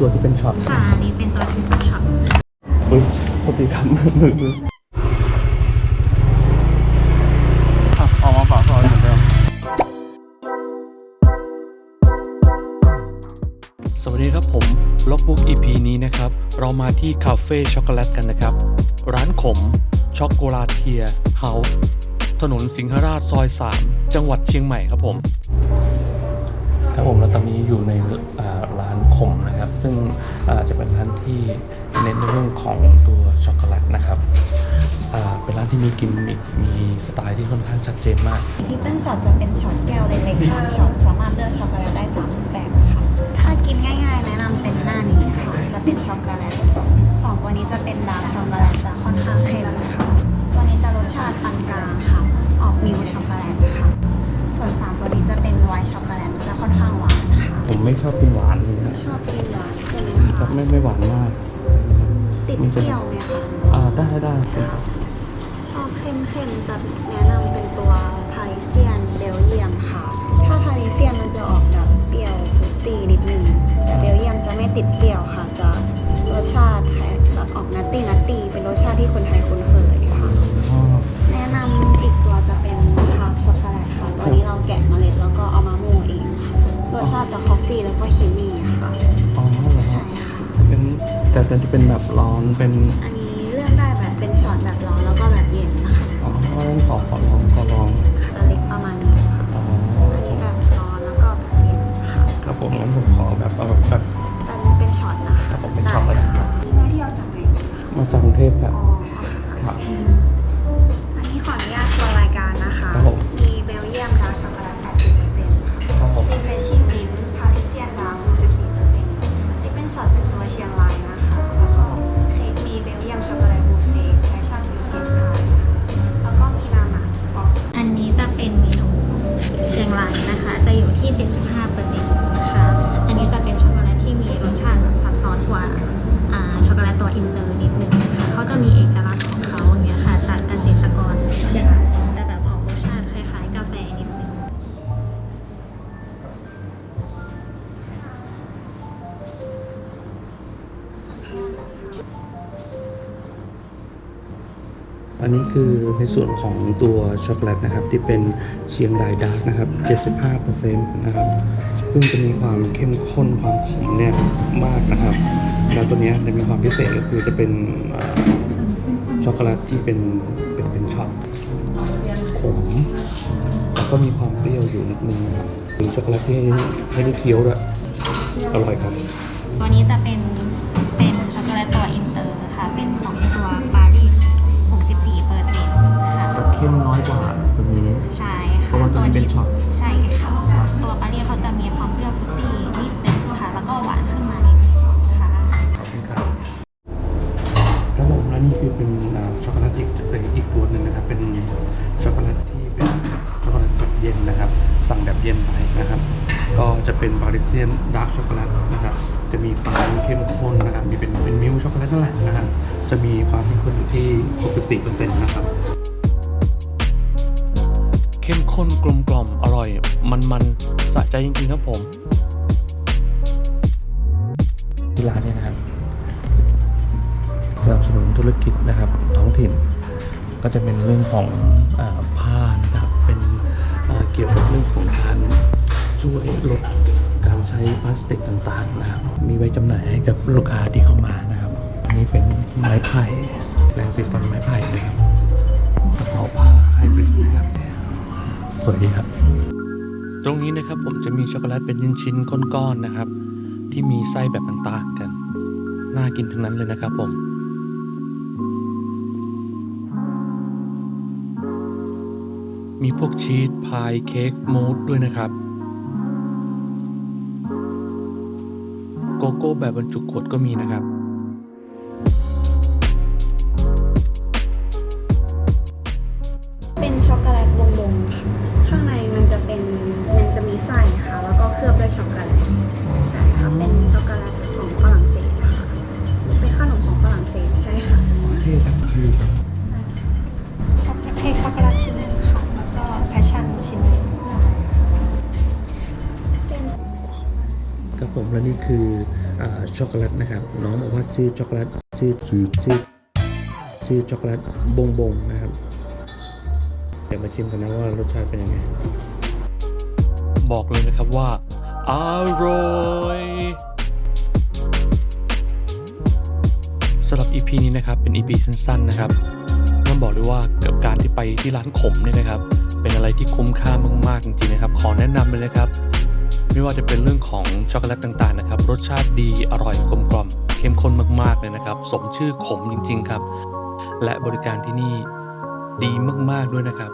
ตัวที่เป็นช็อตค่ะอันนี้เป็นตัวที่เป็นช็อตอุ้ยปกติครับมือมือมืออะออกมาฝากซอยเหมือนเดิมสวัสดีครับผมล็อกบุ๊ก EP นี้นะครับ เรามาที่คาเฟ่ช็อกโกแลตกันนะครับ ร้านขมช็อกโกลาเทียเฮาส์ถนนสิงหราชซอย 3 จังหวัดเชียงใหม่ครับผม ครับผมแล้วตอนนี้อยู่ในร้านขมนะครับ ซึ่งจะเป็นร้านที่เน้นในเรื่องของตัวช็อกโกแลตนะครับเป็นร้านที่มีกิมมิคมีสไตล์ที่ค่อนข้างชัดเจนมากที่เป็นช็อตจะเป็นช็อตแก้วเล็กๆช็อตสามารถเลือกช็อกโกแลตได้สามแบบค่ะ ผมไม่ชอบกินหวานเลยนะชอบกินหวานใช่ไหมครัคะบไม่ไม่หวานมาก ติดเปรี้ยวไหมคะอ่าได้ได้ชอบเข้มๆจะแนะนำเป็นตัวพาริเซียนเบลเยียมค่ะ ถ้าพาริเซียนมันจะออกแบบเปรี้ยวฟรุตตี้นิดนึงแต่เบลเยียมจะไม่ติดเปรี้ยวค่ะ จะรสชาติแบบออกนัตตี้นัตตี้เป็นรสชาติที่คนไทยคุ้นเคยค่ะ อ๋อแนะนำอีกตัวจะเป็น ฟฟี่แล้วก็คิมมี่ค่ะ อ๋อเหรอครัใช่บค่ะ เป็นแต่แต่จะเป็นแบบร้อนเป็นอันนี้เลือกได้แบบเป็นช็อตแบบร้อนแล้วก็แบบเย็นนะคะอ๋องั้นขอขอลองขอลองจะเล็กประมาณนี้ค่ะ อ๋ออันนี้แบบร้อนแล้วก็แบบเย็นค่ะครับผมงั้นผมขอแบบเอาแบบแบบอันนี้เป็นช็อตนะคะครับผมเป็นช็อตเลยครับ ได้ที่เราจากไหนคะมาจากกรุงเทพครับอ๋อครับ เชียนะคะ จะอยู่ที่ 75%นะคะอัน อันนี้คือในส่วนของตัวช็อกโกแลตนะครับ ที่เป็นเชียงรายดาร์กนะครับ 75%นะครับ ซึ่งจะมีความเข้มข้นความขมเนี่ยมากนะครับ แล้วตัวนี้จะมีความพิเศษก็คือจะเป็นช็อกโกแลตที่เป็นเป็นเป็นช็อตขมแล้วก็มีความเปรี้ยวอยู่นิดนึงนะครับมีช็อกโกแลตที่ให้ให้ได้เคี้ยวด้วยอร่อยครับ ตัวนี้จะเป็น ช็อตใช่ค่ะ ตัวปาเรีสเขาจะมีความเปรี้ยวฟรุตตี้นิดนึงค่ะ แล้วก็หวานขึ้นมานิดนึงค่ะ ขอบคุณครับครับผมและนี่คือเป็นอ่าช็อกโกแลตอีกเป็นอีกตัวหนึ่งนะครับ เป็นช็อกโกแลตที่เป็นช็อกโกแลตแบบเย็นนะครับ สั่งแบบเย็นไปนะครับ ก็จะเป็นบาริเซียนดาร์กช็อกโกแลตนะครับ จะมีความเข้มข้นนะครับ มีเป็นเป็นมิลช็อกโกแลตนั่นแหละนะครับ จะมีความเข้มข้นอยู่ที่ 64%นะครับ เข้มข้นกลมกล่อมอร่อย มันมันๆสะใจจริงๆครับผมที่ร้านเนี่ยนะครับสนับสนุนธุรกิจนะครับท้องถิ่น ก็จะเป็นเรื่องของอผ้านะครับเป็นเกี่ยวกับเรื่องของการช่วยลดการใช้พลาสติกต่างๆนะครับ มีไว้จำหน่ายให้กับลูกค้าที่เข้ามานะครับอันนี้เป็นไม้ไผ่แปรงสีฟันไม้ไผ่นะครับกระเป๋าผ้าไฮบริดนะครับ สวยดีครับ ตรงนี้นะครับผมจะมีช็อกโกแลตเป็นชิ้นๆก้อนๆนะครับ ที่มีไส้แบบต่างๆกัน น่ากินทั้งนั้นเลยนะครับผมมีพวกชีสพายเค้กมูสด้วยนะครับ โกโก้แบบบรรจุขวดก็มีนะครับ ใช่ค่ะ เป็นช็อกโกแลตของฝรั่งเศสค่ะ เป็นขนมของฝรั่งเศสใช่ค่ะเท่ทั้งชื่อครับช็อกโกแลตเค้กช็อกโกแลตชิ้นหนึงค่ะ แล้วก็แพชชั่นชิ้นหนึงเป็นครับผมและนี่คืออ่าช็อกโกแลตนะครับ น้องบอกว่าชื่อช็อกโกแลตชื่อชื่อชื่อชื่อช็อกโกแลตบงบงนะครับ เดี๋ยวมาชิมกันนะว่ารสชาติเป็นยังไง บอกเลยนะครับว่า อร่อยสำหรับ EP นี้นะครับ เป็น EP สั้นๆ นะครับต้องบอกเลยว่ากับการที่ไปที่ร้านขมเนี่ยนะครับ เป็นอะไรที่คุ้มค่ามากๆจริงๆนะครับ ขอแนะนำเลยนะครับ ไม่ว่าจะเป็นเรื่องของช็อกโกแลตต่างๆนะครับ รสชาติดีอร่อยกลมกล่อมเข้มข้นมากๆเลยนะครับ สมชื่อขมจริงๆครับ และบริการที่นี่ดีมากๆด้วยนะครับ